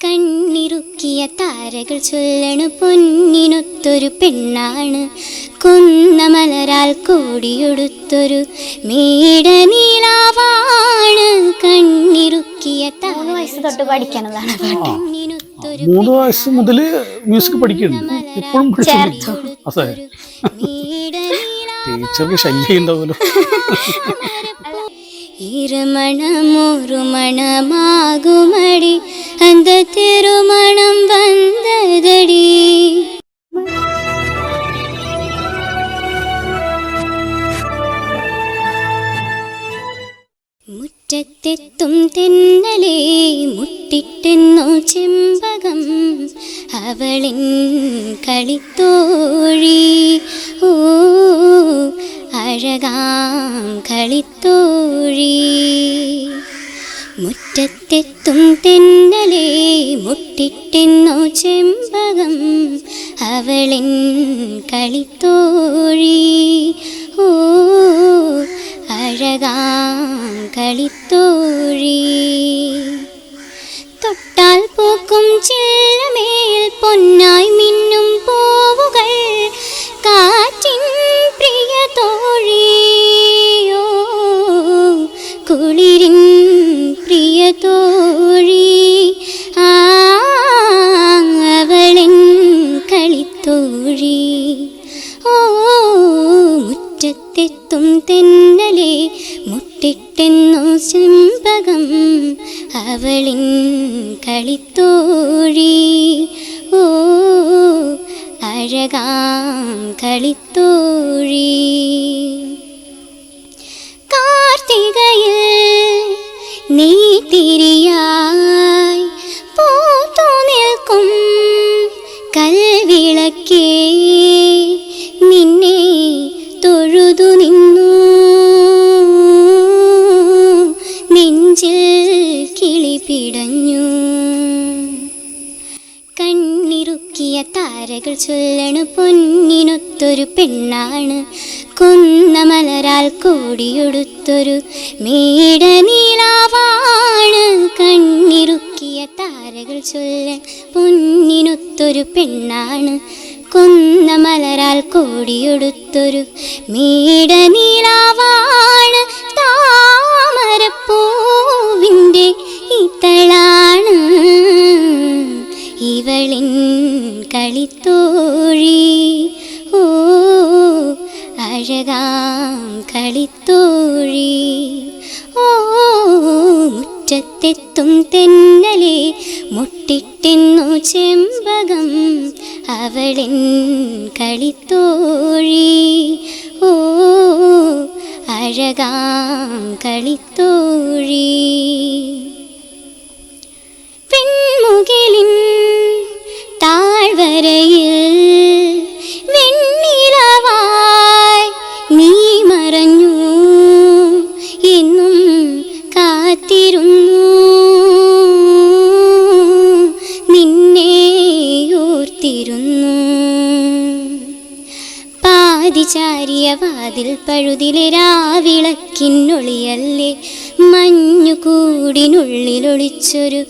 കണ്ണിറുക്കിയ താരകൾ ചൊല്ലണു പൊന്നിനൊത്തൊരു പെണ്ണാണ്. കുന്നമലരാൽ മലരാൽ കോടിയൊടുത്തൊരു മേടനീലാവാണ്. കണ്ണിറുക്കിയ വയസ്സ് തൊട്ട് പഠിക്കണതാണ് മൂന്ന് വയസ്സ് മുതൽ മ്യൂസിക് പഠിക്കുന്നുണ്ട്. ഇപ്പോഴും പഠിച്ചുകൊണ്ടിരിക്കുന്നു. അതെ. മേട ടീച്ചർക്ക് ശല്യം ഉണ്ടാവുമല്ലോ ഇരുമണമൊരു മണമാകുമടി. அந்த திருமணம் வந்ததடி മുറ്റത്തെത്തും തെന്നലേ മുട്ടിട്ടെന്നോ ചെമ്പകം അവളിൻ കളിത്തോഴി ഓ അഴകാം കളിത്തോഴി മുറ്റത്തെത്തും തെന്നലേ മുട്ടിട്ടെന്നോ ചെമ്പകം. അവളിൻ കളിത്തോഴി തോഴി ആ അവളിൻ കളിത്തോഴി. ഓ മുറ്റത്തെത്തും തെന്നലെ മുട്ടിട്ടെന്നു ചെമ്പകം അവളിൻ കളിത്തോഴി. ഓ അഴകാം കളിത്തോഴി. കാർത്തികയിൽ നീ തിരിയായി പോത്തു നിൽക്കും കൽവിളക്കേ. നിന്നെ തൊഴുതു നിന്നു. നെഞ്ചിൽ കിളി പിടഞ്ഞു താരകൾ ചൊല്ലണു പൊന്നിനൊത്തൊരു പെണ്ണാണ്. കൊന്ന മലരാൽ കൂടിയൊടുത്തൊരു മീട നീളാവാണ് കണ്ണിറുക്കിയ താരകൾ ചൊല്ലൻ പൊന്നിനൊത്തൊരു പെണ്ണാണ്. കൊന്ന മലരാൽ കൂടിയൊടുത്തൊരു മീട നീളാവാണ് താമരപ്പൂവിന്റെ ഇത്തളാണ് ഇവളിൻ കളിത്തോഴി. ഓ അഴകാം കളിത്തോഴി. ഓ മുറ്റത്തെത്തും തെന്നലെ മുട്ടിട്ടെന്നു ചെമ്പകം അവളിൻ കളിത്തോഴി. ഓ അഴകാം കളിത്തോഴി. പെൺമുകിലിൻ താഴ്വരയിൽ വാതിൽ രാവിളക്കിന്നൊളിയല്ലേ? രാവിളക്കിനൊളിയല്ലേ മഞ്ഞു കൂടിനുള്ളിലൊളിച്ചൊരു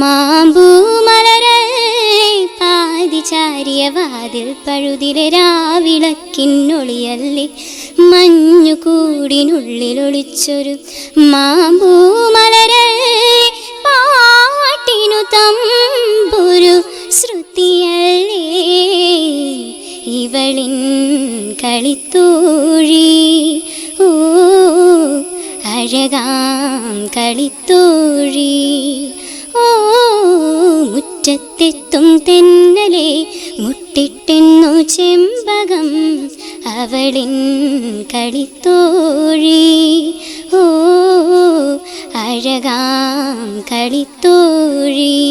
മാമ്പൂ മലരല്ലേ പാതിചാരിയ വാതിൽ പഴുതിലെ രാവിളക്കിനൊളിയല്ലേ മഞ്ഞു കൂടിനുള്ളിലൊളിച്ചൊരു മാമ്പൂ പാട്ടിനു തമ്പുരു ശ്രുതിയല്ലേ? ഇവളിൻ കളിത്തോഴി. ഓ അഴകാം കളിത്തോഴി. ഓ മുറ്റത്തെത്തും തെന്നലെ മുട്ടിട്ടെന്നു ചെമ്പകം അവളിൻ കളിത്തോഴി. ഓ അഴകാം കളിത്തോഴി.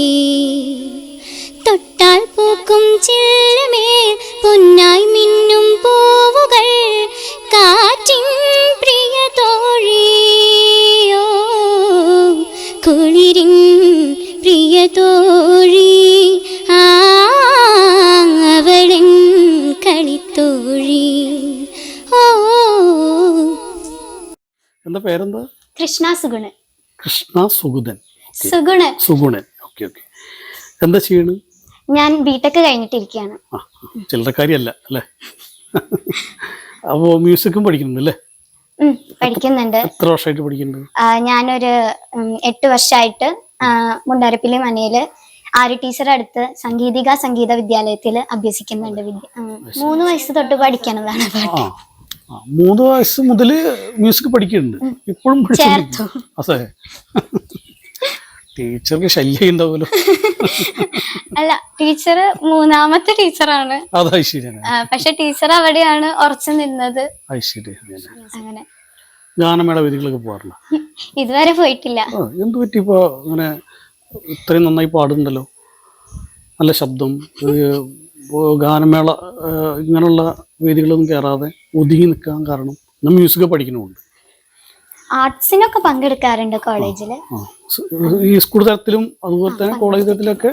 തൊട്ടാൽ പൂക്കും ചില്ലമേൽ പൊന്നായി തോഴി ആ അവളിൻ കളിത്തോഴി. ഓ. എന്താ പേരെന്താ? കൃഷ്ണ സുഗുണൻ. കൃഷ്ണ സുഗുതൻ സുഗുണൻ. സുഗുണൻ. ഓക്കെ ഓക്കെ എന്താ ചെയ്യണ്? ഞാൻ ബിടെക് കഴിഞ്ഞിട്ടിരിക്കുകയാണ് ചില്ലറക്കാരിയല്ല അല്ലേ? അപ്പോൾ മ്യൂസിക്കും പഠിക്കുന്നുണ്ട് അല്ലേ പഠിക്കുന്നുണ്ട്. എത്ര വർഷമായിട്ട് പഠിക്കുന്നുണ്ട്? ഞാനൊരു എട്ട് വർഷമായിട്ട് മുണ്ടാരപ്പിള്ളി മനയിൽ ആര്യ ടീച്ചർ അടുത്ത് സംഗീതിക സംഗീത വിദ്യാലയത്തിൽ അഭ്യസിക്കുന്നുണ്ട് മൂന്ന് വയസ്സ് തൊട്ട് പഠിക്കണതാണ് പാട്ട്. മൂന്ന് വയസ്സ് മുതൽ മ്യൂസിക് പഠിക്കുന്നുണ്ട്. ഇപ്പോഴും അതെ. ടീച്ചർക്ക് ശല്യം ഉണ്ടാവുമല്ലോ. അല്ല ടീച്ചർ മൂന്നാമത്തെ ടീച്ചറാണ്. അത് പക്ഷെ ടീച്ചർ അവിടെയാണ് ഉറച്ചു നിന്നത്. ഐശ്വര്യ അങ്ങനെ. ഗാനമേള വേദികളൊക്കെ പോകാറുണ്ട്? ഇതുവരെ പോയിട്ടില്ല. എന്ത് പറ്റി ഇപ്പൊ അങ്ങനെ ഇത്രയും നന്നായി പാടുന്നുണ്ടല്ലോ. നല്ല ശബ്ദം ഗാനമേള ഇങ്ങനെയുള്ള വേദികളൊന്നും കയറാതെ ഒതുങ്ങി നിൽക്കാൻ കാരണം ഞാൻ മ്യൂസിക് പഠിക്കണമുണ്ട്. ആർട്സിനൊക്കെ പങ്കെടുക്കാറുണ്ട് കോളേജിൽ ഈ സ്കൂൾ തലത്തിലും അതുപോലെ തന്നെ കോളേജ് തലത്തിലൊക്കെ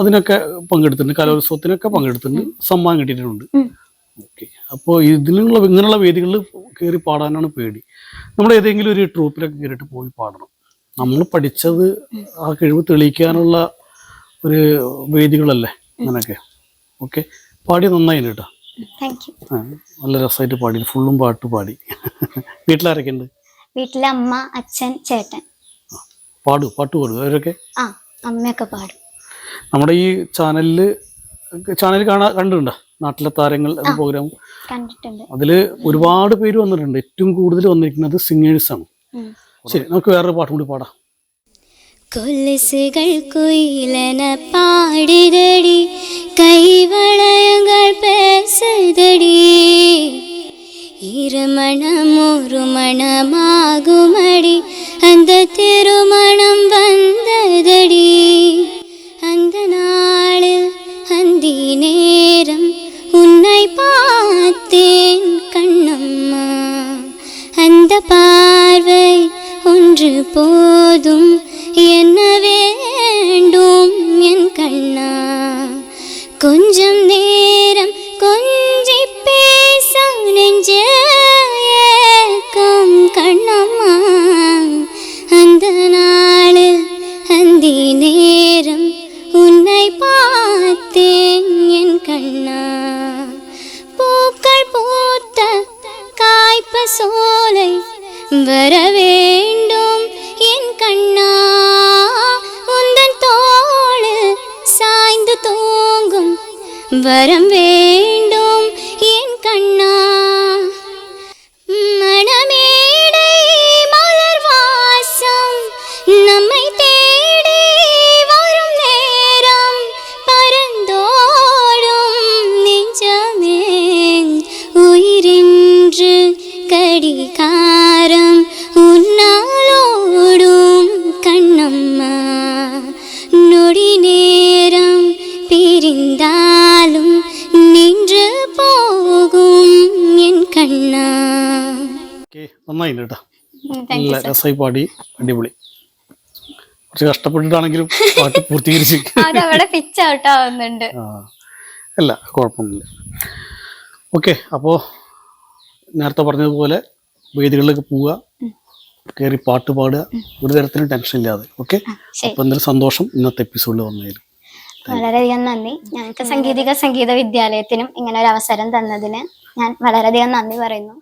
അതിനൊക്കെ പങ്കെടുത്തിട്ടുണ്ട്. കലോത്സവത്തിനൊക്കെ പങ്കെടുത്തിട്ടുണ്ട്. സമ്മാനം കിട്ടിയിട്ടുണ്ട്. ഓക്കെ. അപ്പോൾ ഇതിനുള്ള ഇങ്ങനെയുള്ള വേദികളിൽ കയറി പാടാനാണ് പേടി. നമ്മൾ ഏതെങ്കിലും ഒരു ട്രൂപ്പിലൊക്കെ കയറിയിട്ട് പോയി പാടണം. നമ്മൾ പഠിച്ചത് ആ കഴിവ് തെളിയിക്കാനുള്ള ഒരു വേദികളല്ലേ അങ്ങനെയൊക്കെ. ഓക്കെ. പാടി നന്നായി കേട്ടോ. നല്ല രസമായിട്ട് പാടി. ഫുള്ളും പാട്ട് പാടി. വീട്ടിലാരൊക്കെ ഉണ്ട് വീട്ടിലെ അമ്മ അച്ഛൻ ചേട്ടൻ. പാടു പാട്ട് പാടു. അവരൊക്കെ? ആ അമ്മയൊക്കെ പാടും. നമ്മുടെ ഈ ചാനലിൽ ചാനൽ കാണാ കണ്ടിട്ടുണ്ടോ? നാട്ടിലെ താരങ്ങൾ എന്ന പ്രോഗ്രാം? കണ്ടിട്ടുണ്ട്. അതിൽ ഒരുപാട് പേര് വന്നിട്ടുണ്ട്. ഏറ്റവും കൂടുതൽ വന്നിരിക്കുന്നത് സിംഗേഴ്സ് ആണ്. ശരി നമുക്ക് വേറൊരു പാട്ടും കൂടി പാടാം കൊലുസുകൾ കുയിലന പാടുതടി കൈവളയങ്ങൾ பேசுதடி இருமணம் ஒரு மணமாகுமடி அந்த திருமணம் வந்ததடி கொஞ்சம் நேரம் கொஞ்சி பேச நெஞ்ச ஏக்கம் கண்ணம்மா. அந்த நாள் அந்தி நேரம் உன்னை பார்த்தேன் என் கண்ணா. பூக்கள் பூத்த காய்ப்ப சோலை வர வேண்டும் என் கண்ணா. தூங்கும். வரம் வேண்டும். ഓക്കെ നന്നായി കേട്ടോ നല്ല രസമായി പാടി. അടിപൊളി. കുറച്ച് കഷ്ടപ്പെട്ടിട്ടാണെങ്കിലും പാട്ട് പൂർത്തീകരിച്ച്. അതവിടെ പിച്ച് ഔട്ട് ആവുന്നുണ്ട്. അല്ല കുഴപ്പമൊന്നുമില്ല. ഓക്കെ അപ്പോൾ നേരത്തെ പറഞ്ഞതുപോലെ വേദികളിലേക്ക് പോവുക കയറി പാട്ട് പാടുക ഒരു തരത്തിലും ടെൻഷൻ ഇല്ലാതെ. ഓക്കെ അപ്പോൾ എന്തൊരു സന്തോഷം ഇന്നത്തെ എപ്പിസോഡിൽ വന്നതിൽ. വളരെയധികം നന്ദി. ഞങ്ങൾക്ക് സംഗീതിക സംഗീത വിദ്യാലയത്തിനും ഇങ്ങനെ ഒരു അവസരം തന്നതിന് ഞാൻ വളരെയധികം നന്ദി പറയുന്നു.